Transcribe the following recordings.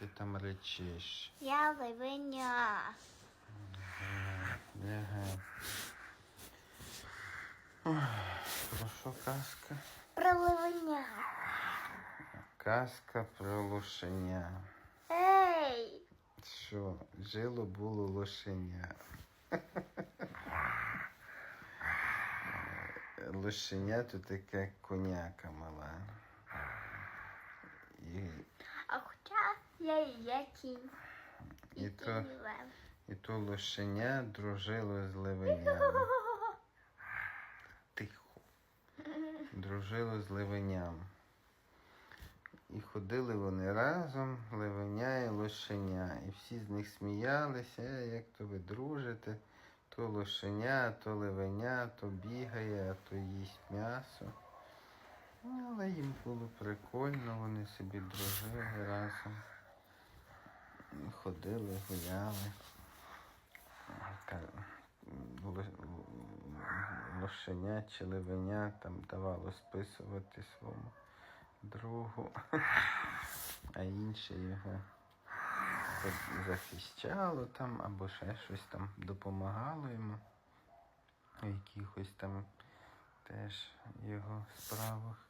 ти там речиш? Я. Ой, Про що казка? Про ливеня. Казка про лошеня. Ей! Що, жило було лошеня. Лошеня то таке коняка мала. І, А хоча я і є кінь. І то- і то лошеня дружило з левеням. Тихо. Дружило з левеням. І ходили вони разом, левеня і лошеня. І всі з них сміялися, «Е, як то ви дружите, то лошеня, то левеня, то бігає, а то їсть м'ясо. Але їм було прикольно, вони собі дружили разом. Ходили, гуляли. Лошеня чи левеня там давало списувати своєму другу, а інше його захищало там або ще щось там допомагало йому в якихось там теж його справах.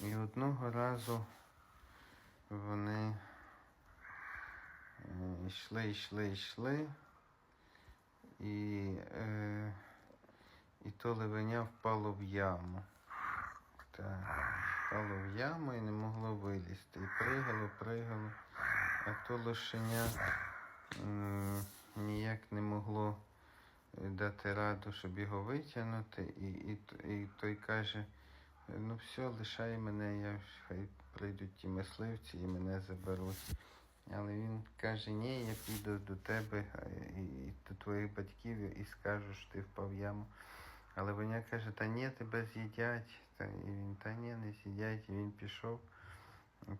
І одного разу вони е, йшли, йшли, йшли, і, е, і то ливеня впало в яму. Так, впало в яму і не могло вилізти. І пригало, пригало, а то лошеня м, ніяк не могло е, дати раду, щоб його витягнути. І, і, і той каже, ну все, лишай мене, я хай ті мисливці і мене заберуть. Але він каже, ні, я піду до тебе і, до твоїх батьків і скажу, що ти впав в яму. Але вона каже, та ні, тебе з'їдять. Та, і він, та ні, не з'їдять. І він пішов,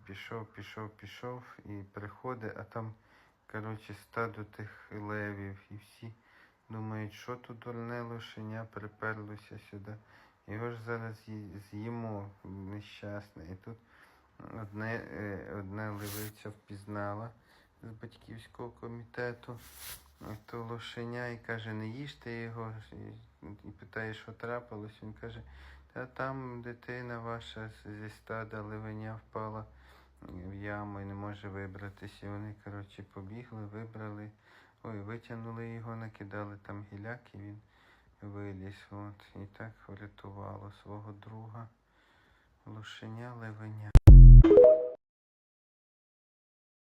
пішов, пішов, пішов і приходить, а там, коротше, стадо тих левів, і всі думають, що тут дурне лошеня приперлося сюди. Його ж зараз з'їмо нещасне. І тут одне, е, одна левиця впізнала з батьківського комітету то лошеня і каже, не їжте його. І, питає, що трапилось. Він каже, та там дитина ваша зі стада левеня впала в яму і не може вибратися. І вони, коротше, побігли, вибрали. Ой, витягнули його, накидали там гіляк, і він виліз. От, і так врятувало свого друга лошеня левеня.